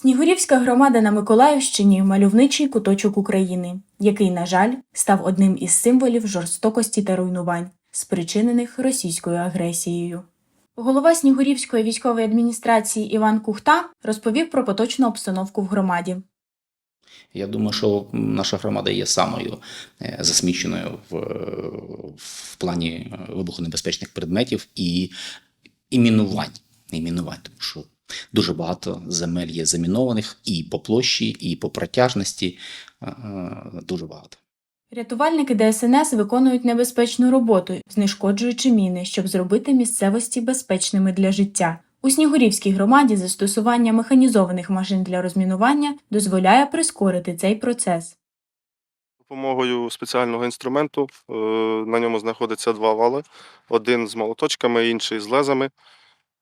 Снігурівська громада на Миколаївщині мальовничий куточок України, який, на жаль, став одним із символів жорстокості та руйнувань, спричинених російською агресією. Голова Снігурівської військової адміністрації Іван Кухта розповів про поточну обстановку в громаді. Я думаю, що наша громада є самою е, засміченою в, в плані е, вибухонебезпечних предметів і, і мінувань. І мінувань, тому що дуже багато земель є замінованих і по площі, і по протяжності. е, е, Дуже багато. Рятувальники ДСНС виконують небезпечну роботу, знешкоджуючи міни, щоб зробити місцевості безпечними для життя. У Снігурівській громаді застосування механізованих машин для розмінування дозволяє прискорити цей процес. допомогою спеціального інструменту. е, На ньому знаходиться два вали: один з молоточками, інший з лезами.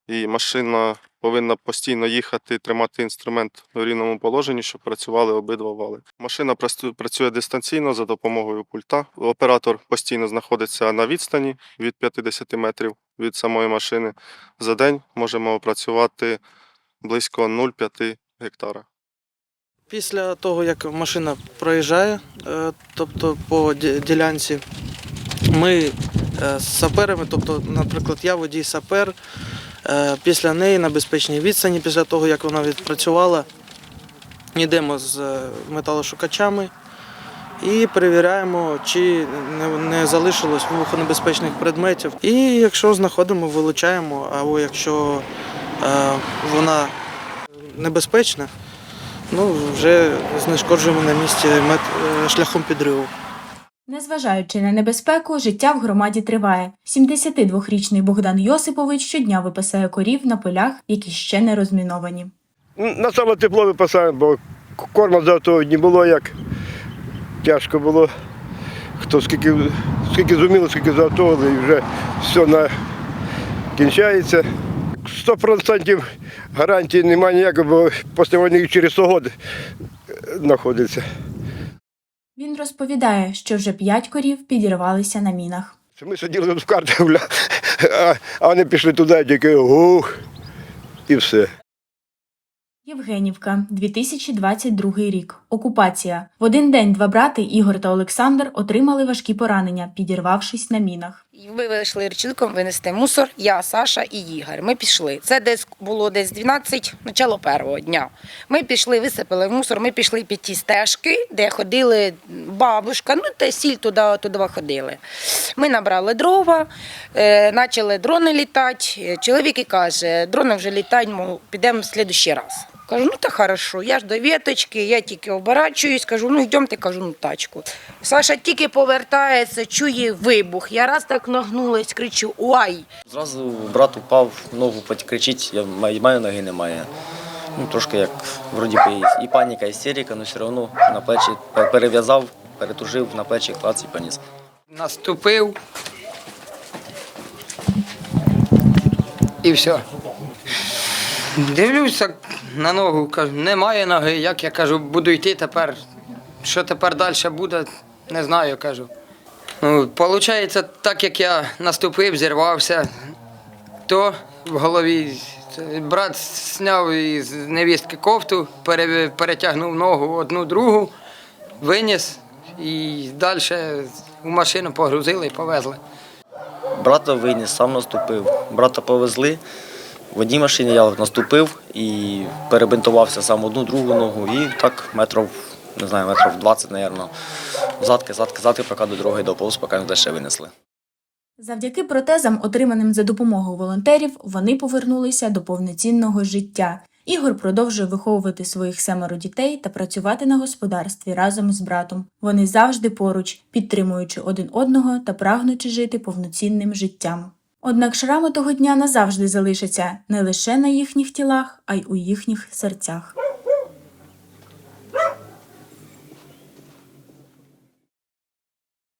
І машина повинна постійно їхати, тримати інструмент у рівному положенні, щоб працювали обидва вали. Машина працю- працює дистанційно за допомогою пульта. Оператор постійно знаходиться на відстані від 50 метрів від самої машини. За день можемо опрацювати близько 0,5 гектара. Після того, як машина проїжджає, е, тобто по ділянці, ми е, з саперами, тобто, наприклад, я водій сапер, після неї на безпечній відстані, після того, як вона відпрацювала, йдемо з е, металошукачами і перевіряємо, чи не, залишилось вибухонебезпечних предметів. І якщо знаходимо, вилучаємо, або якщо е, вона небезпечна, Ну, вже знешкоджуємо на місці е, шляхом підриву. Незважаючи на небезпеку, життя в громаді триває. 72-річний Богдан Йосипович щодня випасає корів на полях, які ще не розміновані. На саме тепло випасаємо, бо корма заготовити не було як. Тяжко було. Хто скільки, скільки зуміло, скільки заготовили, і вже все на... кінчається. 100% гарантії немає ніякої, бо після війни через 100 років знаходиться. Він розповідає, що вже п'ять корів підірвалися на мінах. Ми сиділи тут в карті, а, вони пішли туди, тільки ух, і все. Євгенівка, 2022 рік. Окупація. В один день два брати Ігор та Олександр отримали важкі поранення, підірвавшись на мінах. Ми вийшли речілком винести мусор, я, Саша і Ігор. Ми пішли. Це десь було десь 12, начало першого дня. Ми пішли, висипали мусор, ми пішли під ті стежки, де ходили бабушка, ну та сіль туди, туди ходили. Ми набрали дрова, е, почали дрони літати. Е, Чоловік і каже, дрони вже літають, підемо в слідущий раз. Кажу, ну та хорошо, я ж до віточки, я тільки оборачуюсь, кажу, ну йдемте, кажу, ну тачку. Саша тільки повертається, чує вибух. Я раз так нагнулась, кричу Ой! Зразу брат упав, ногу кричить, я маю, маю ноги немає. Ну, трошки як вроді би і паніка, і істерика, але все одно на плечі перев'язав, перетужив на плечі клац і поніс. наступив і все. Дивлюся на ногу, кажу, немає ноги. Як я кажу, буду йти тепер. Що тепер далі буде, не знаю, кажу. Ну, Получається, так як я наступив, зірвався, то в голові брат зняв із невістки кофту, перетягнув ногу одну другу, виніс і далі в машину погрузили і повезли. Брата виніс, сам наступив. Брата повезли. В одній машині я наступив і перебинтувався сам одну другу ногу. І так метрів, не знаю, метрів 20, мабуть. Задки, задки, задки, поки до дороги доповз, поки нас ще винесли. Завдяки протезам, отриманим за допомогою волонтерів, вони повернулися до повноцінного життя. Ігор продовжує виховувати своїх семеро дітей та працювати на господарстві разом з братом. Вони завжди поруч, підтримуючи один одного та прагнучи жити повноцінним життям. Однак шрами того дня назавжди залишаться не лише на їхніх тілах, а й у їхніх серцях.